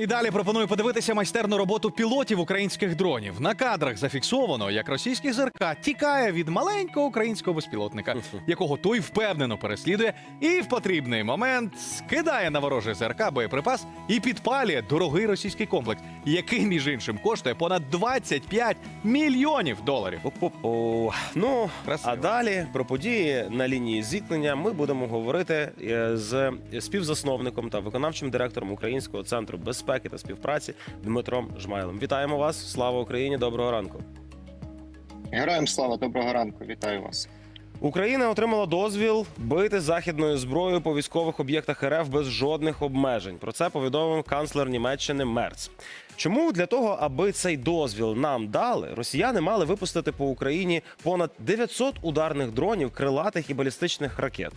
І далі пропоную подивитися майстерну роботу пілотів українських дронів. На кадрах зафіксовано, як російський ЗРК тікає від маленького українського безпілотника, якого той впевнено переслідує, і в потрібний момент скидає на ворожий ЗРК боєприпас і підпалює дорогий російський комплекс, який між іншим коштує понад 25 мільйонів доларів. О, ну, Красиво. а далі про події на лінії зіткнення ми будемо говорити е, з співзасновником та виконавчим директором Українського центру безпеки та співпраці Дмитром Жмайлом. Вітаємо вас! Слава Україні! Доброго ранку! Героям слава, доброго ранку, вітаю вас. Україна отримала дозвіл бити західною зброєю по військових об'єктах РФ без жодних обмежень. Про це повідомив канцлер Німеччини Мерц. Чому для того, аби цей дозвіл нам дали, росіяни мали випустити по Україні понад 900 ударних дронів, крилатих і балістичних ракет?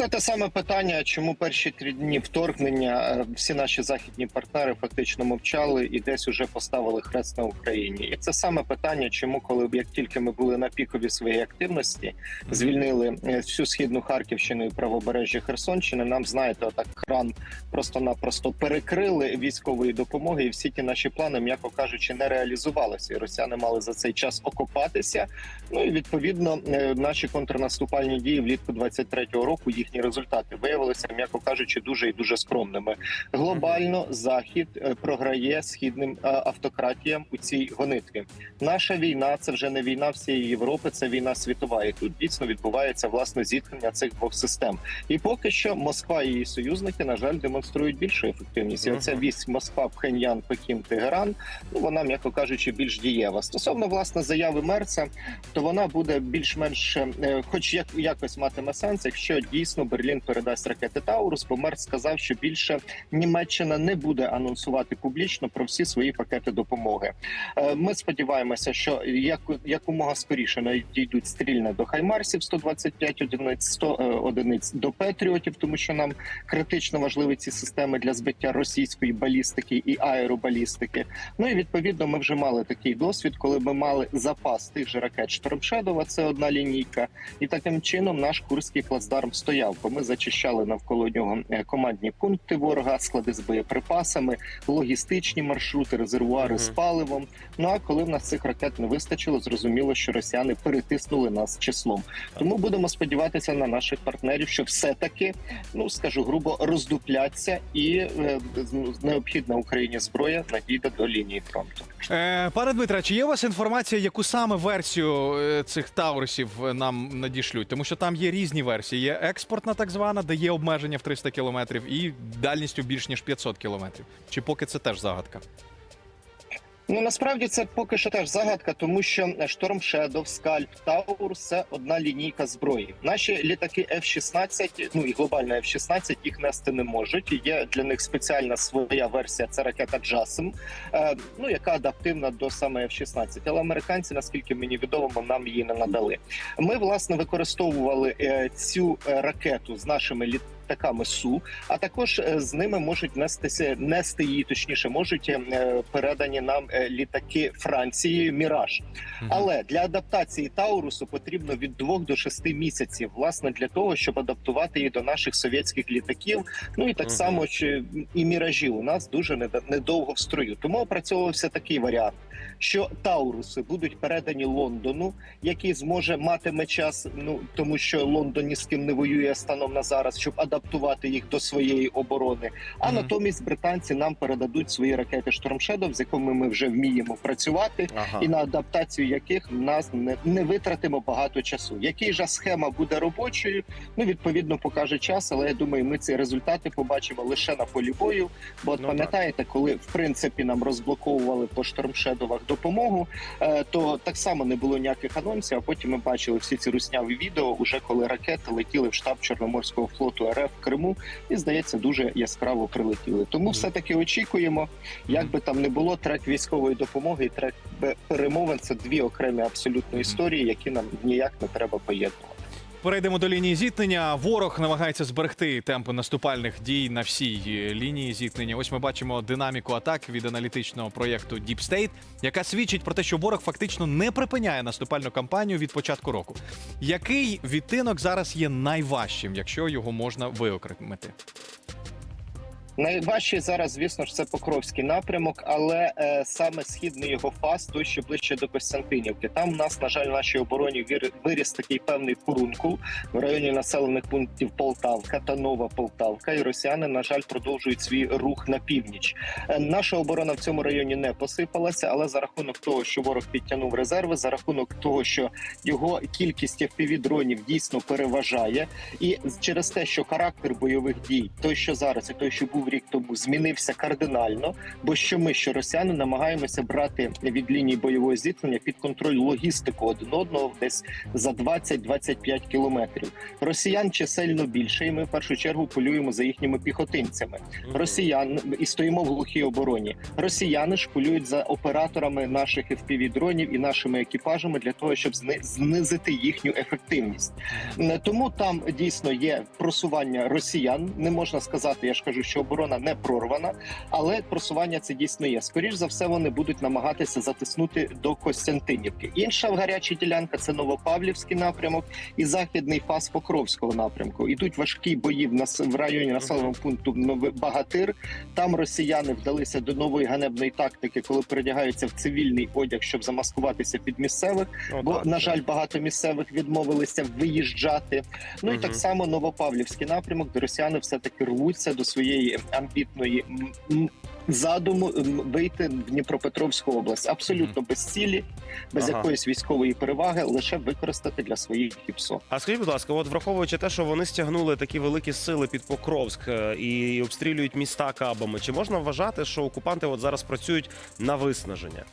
Це те саме питання, чому перші три дні вторгнення е, всі наші західні партнери фактично мовчали і десь уже поставили хрест на Україні. І це саме питання, чому, коли як тільки ми були на пікові своєї активності, звільнили е, всю східну Харківщину і правобережжя Херсонщини. Нам знаєте, отак кран просто-напросто перекрили військової допомоги, і всі ті наші плани, м'яко кажучи, не реалізувалися. І росіяни мали за цей час окопатися. Ну і відповідно е, наші контрнаступальні дії влітку 23-го року їхні результати виявилися, м'яко кажучи, дуже і дуже скромними. Глобально захід е, програє східним е, автократіям у цій гонитві. Наша війна це вже не війна всієї Європи, це війна світова. І тут дійсно відбувається власне зіткнення цих двох систем. І поки що Москва і її союзники, на жаль, демонструють більшу ефективність. І оця вісь Москва, Пхеньян, Пекін, Тегеран. Ну вона, м'яко кажучи, більш дієва. Стосовно власне заяви Мерца, то вона буде більш-менш, е, хоч як якось матиме сенс, якщо дійсно Берлін передасть ракети Таурус, бо Мерц сказав, що більше Німеччина не буде анонсувати публічно про всі свої пакети допомоги. Е, Ми сподіваємося, що як, якомога скоріше надійдуть стрільне до Хаймарсів 125 одиниць, 100 е, одиниць до Петріотів, тому що нам критично важливі ці системи для збиття російської балістики і аеробалістики. Ну і відповідно ми вже мали такий досвід, коли ми мали запас тих же ракет Штормшедова, це одна лінійка, і таким чином наш курський плацдарм стояв. Бо ми зачищали навколо нього е, командні пункти ворога, склади з боєприпасами, логістичні маршрути, резервуари Мгм. з паливом. Ну а коли в нас цих ракет не вистачило, зрозуміло, що росіяни перетиснули нас числом. Тому будемо сподіватися на наших партнерів, що все-таки, ну скажу грубо, роздупляться, і е, необхідна Україні зброя надійде до лінії фронту. Е, пане Дмитре, чи є у вас інформація, яку саме версію е, цих таурусів е, нам надішлють? Тому що там є різні версії. Є експортна, так звана, де є обмеження в 300 кілометрів, і дальністю більш ніж 500 кілометрів. Чи поки це теж загадка? Ну насправді це поки що теж загадка, тому що Storm Shadow, Скальп, Таурус це одна лінійка зброї. Наші літаки F-16, ну і глобальна F-16 їх нести не можуть. Є для них спеціальна своя версія. Це ракета JASM, е, ну яка адаптивна до саме F-16. Але американці, наскільки мені відомо, нам її не надали. Ми власне використовували е, цю е, ракету з нашими літаками. Літаками су, а також е, з ними можуть нестися нести її, точніше, можуть е, передані нам е, літаки Франції Міраж. Але для адаптації Таурусу потрібно від двох до шести місяців, власне, для того, щоб адаптувати її до наших совєтських літаків. Ну і так само і міражі у нас дуже нед- недовго в строю. Тому опрацьовувався такий варіант, що Тауруси будуть передані Лондону, який зможе матиме час. Ну тому що Лондон ні з ким не воює станом на зараз, щоб адаптувати їх до своєї оборони. А Мгм. натомість британці нам передадуть свої ракети Storm Shadow, з якими ми вже вміємо працювати Ага. і на адаптацію яких нас не, не витратимо багато часу. Який же схема буде робочою? Ну відповідно покаже час, але я думаю, ми ці результати побачимо лише на полі бою. Бо от Ну, пам'ятаєте, коли в принципі нам розблоковували по штормшедовах допомогу, е, то так само не було ніяких анонсів. А потім ми бачили всі ці русняві відео, уже коли ракети летіли в штаб Чорноморського флоту РФ в Криму, і здається, дуже яскраво прилетіли. Тому все таки очікуємо. Як би там не було, трек військової допомоги і трек перемовин це дві окремі абсолютно історії, які нам ніяк не треба поєднувати. Перейдемо до лінії зіткнення. Ворог намагається зберегти темпи наступальних дій на всій е, лінії зіткнення. Ось ми бачимо динаміку атак від аналітичного проєкту Deep State, яка свідчить про те, що ворог фактично не припиняє наступальну кампанію від початку року. Який відтинок зараз є найважчим, якщо його можна виокремити? Найважчий зараз, звісно ж, це Покровський напрямок, але е, саме східний його фаз, той що ближче до Костянтинівки. Там у нас, на жаль, в нашій обороні виріс такий певний фурункул в районі населених пунктів Полтавка та Нова Полтавка. І росіяни, на жаль, продовжують свій рух на північ. Е, наша оборона в цьому районі не посипалася, але за рахунок того, що ворог підтягнув резерви, за рахунок того, що його кількість fpv дронів дійсно переважає, і через те, що характер бойових дій, той, що зараз, і той, що був рік тому, змінився кардинально. Бо що ми, що росіяни намагаємося брати від лінії бойового зіткнення під контроль логістику один одного десь за 20-25 кілометрів. Росіян чисельно більше, і ми в першу чергу полюємо за їхніми піхотинцями. Росіян і стоїмо в глухій обороні. Росіяни ж полюють за операторами наших fpv дронів і нашими екіпажами для того, щоб знизити їхню ефективність. Е, Тому там дійсно є просування росіян. Не можна сказати, я ж кажу, що оборона не прорвана, але просування це дійсно є. Скоріш за все, вони будуть намагатися затиснути до Костянтинівки. Інша гаряча ділянка це Новопавлівський напрямок і західний фас Покровського напрямку. Ідуть важкі бої в нас в районі населеного пункту Новий Багатир. Там росіяни вдалися до нової ганебної тактики, коли передягаються в цивільний одяг, щоб замаскуватися під місцевих. Ну, Бо так, на так. жаль, багато місцевих відмовилися виїжджати. Ну і так само Новопавлівський напрямок, де росіяни все таки рвуться до своєї амбітної задуму вийти в Дніпропетровську область. Абсолютно без цілі, без Ага. якоїсь військової переваги, лише використати для своїх гіпсо. А скажіть, будь ласка, от враховуючи те, що вони стягнули такі великі сили під Покровськ е, і обстрілюють міста кабами, чи можна вважати, що окупанти от зараз працюють на виснаження?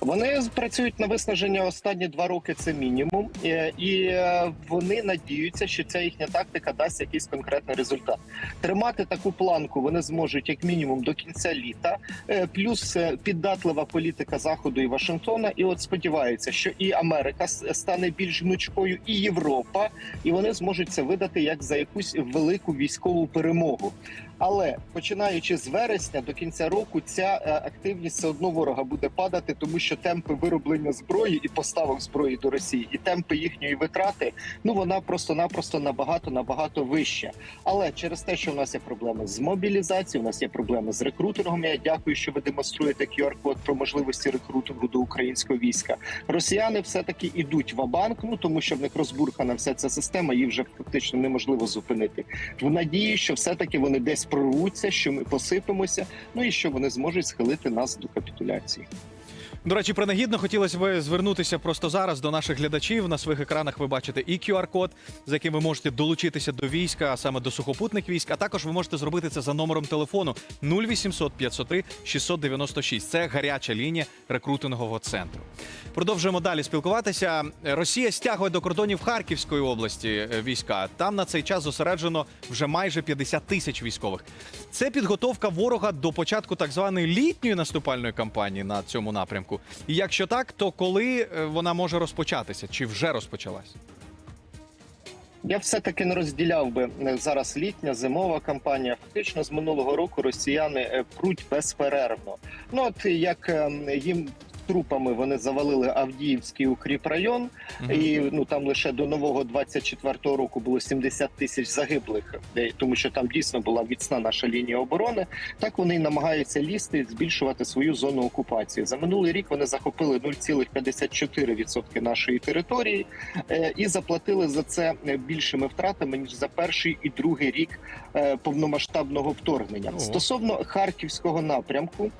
Вони працюють на виснаження останні два роки. Це мінімум, Е, і е, вони надіються, що ця їхня тактика дасть якийсь конкретний результат. Тримати таку планку вони зможуть як мінімум до кінця літа. Е, Плюс піддатлива політика заходу і Вашингтона. І от сподіваються, що і Америка стане більш гнучкою, і Європа, і вони зможуть це видати як за якусь велику військову перемогу. Але починаючи з вересня до кінця року, ця е, активність все одно ворога буде падати, тому що темпи вироблення зброї і поставок зброї до Росії, і темпи їхньої витрати, ну вона просто-напросто набагато набагато вища. Але через те, що в нас є проблеми з мобілізацією, у нас є проблеми з рекрутингом. Я дякую, що ви демонструєте QR-код про можливості рекрутингу до українського війська. Росіяни все таки ідуть в банк ну тому що в них розбурхана вся ця система, її вже фактично неможливо зупинити. В надії, що все таки вони десь прорвуться, що ми посипемося, ну і що вони зможуть схилити нас до капітуляції. До речі, принагідно хотілося б звернутися просто зараз до наших глядачів. На своїх екранах ви бачите і QR-код, за яким ви можете долучитися до війська, а саме до сухопутних військ. А також ви можете зробити це за номером телефону 0800 503 696. Це гаряча лінія рекрутингового центру. Продовжуємо далі спілкуватися. Росія стягує до кордонів Харківської області е, війська. Там на цей час зосереджено вже майже 50 тисяч військових. Це підготовка ворога до початку так званої літньої наступальної кампанії на цьому напрямку. І якщо так, то коли е, вона може розпочатися? Чи вже розпочалась? Я все таки не розділяв би е, зараз літня зимова кампанія. Фактично з минулого року росіяни е, пруть безперервно. Ну от як ем, їм трупами вони завалили Авдіївський укріпрайон, і ну там лише до нового 24-го року було 70 тисяч загиблих, де- тому що там дійсно була міцна наша лінія оборони. Так вони й намагаються лізти, збільшувати свою зону окупації. За минулий рік вони захопили 0,54% нашої території е, і заплатили за це е, більшими втратами ніж за перший і другий рік е, повномасштабного вторгнення. Стосовно харківського напрямку.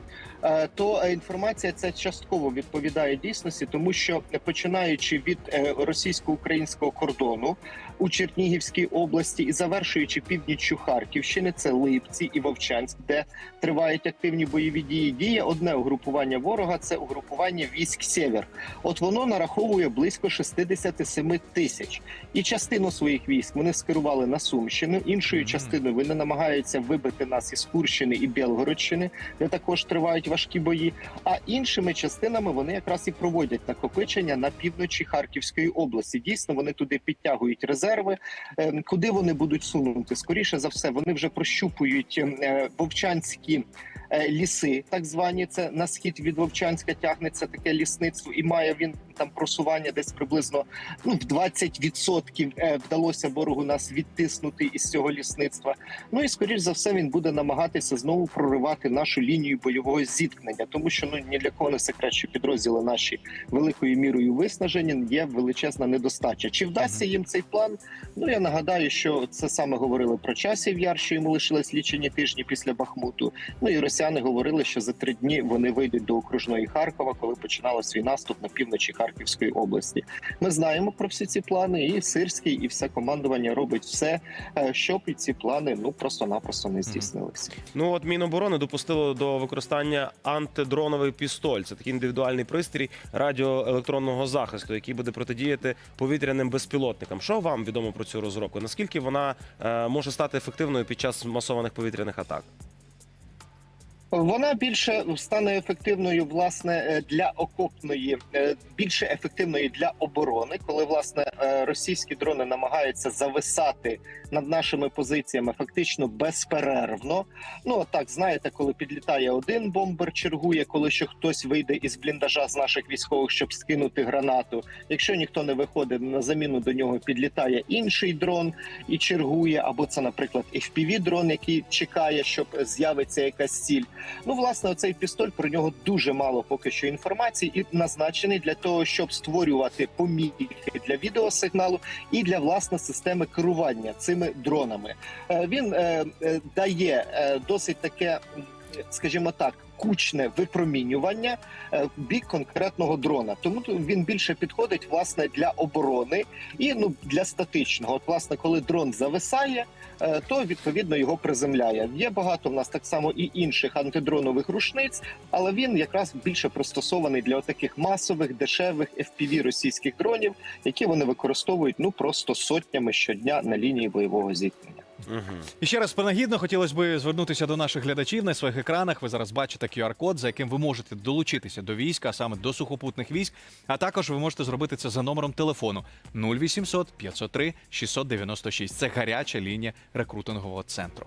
Е, То е, інформація ця частково відповідає дійсності, тому що е, починаючи від російсько-українського кордону у Чернігівській області і завершуючи північчю Харківщини, це Липці і Вовчанськ, де тривають активні бойові дії. Діє одне угрупування ворога це угрупування військ Сєвєр. От воно нараховує близько 67 тисяч, і частину своїх військ вони скерували на Сумщину. Іншою частиною вони намагаються вибити нас із Курщини і Білгородщини, де також тривають важкі бої. А іншими частинами вони якраз і проводять накопичення на півночі Харківської області. Дійсно, вони туди підтягують резерви. Е, Куди вони будуть сунути? Скоріше за все, вони вже прощупують е, вовчанські. Е, Ліси, так звані, це на схід від Вовчанська тягнеться таке лісництво, і має він там просування десь приблизно ну, в 20% е, вдалося ворогу нас відтиснути із цього лісництва. Ну і скоріш за все він буде намагатися знову проривати нашу лінію бойового зіткнення, тому що ну ні для кого не секрет, що підрозділи наші великою мірою виснажені. Є величезна недостача. Чи вдасться їм цей план? Ну я нагадаю, що це саме говорили про часів яр, що йому лишились лічені тижні після Бахмуту. Ну і росіяни говорили, що за три дні вони вийдуть до окружної Харкова, коли починали свій наступ на півночі Харківської області. Ми знаємо про всі ці плани, і Сирський, і все командування робить все, е, щоб і ці плани ну просто-напросто не здійснилися. Ну от Міноборони допустило до використання антидроновий пістоль. Це такий індивідуальний пристрій радіоелектронного захисту, який буде протидіяти повітряним безпілотникам. Що вам відомо про цю розробку? Наскільки вона е, може стати ефективною під час масованих повітряних атак? Вона більше стане ефективною власне е, для окопної, е, більше ефективною для оборони, коли власне е, російські дрони намагаються зависати над нашими позиціями фактично безперервно. Ну так знаєте, коли підлітає один бомбер, чергує, коли ще хтось вийде із бліндажа з наших військових, щоб скинути гранату. Якщо ніхто не виходить на заміну до нього, підлітає інший дрон і чергує, або це, наприклад, fpv дрон, який чекає, щоб з'явиться якась ціль. Ну, власне, оцей пістоль про нього дуже мало поки що інформації, і назначений для того, щоб створювати помітки для відеосигналу і для власне системи керування цими дронами. Е, Він е, е, дає досить таке, скажімо так. Кучне випромінювання е, бік конкретного дрона, тому він більше підходить власне для оборони і ну для статичного. От, власне, коли дрон зависає, е, то відповідно його приземляє. Є багато в нас так само і інших антидронових рушниць, але він якраз більше пристосований для таких масових дешевих FPV російських дронів, які вони використовують ну просто сотнями щодня на лінії бойового зіткнення. І ще раз принагідно хотілося б звернутися до наших глядачів на своїх екранах. Ви зараз бачите QR-код, за яким ви можете долучитися до війська, а саме до сухопутних військ. А також ви можете зробити це за номером телефону 0800 503 696. Це гаряча лінія рекрутингового центру.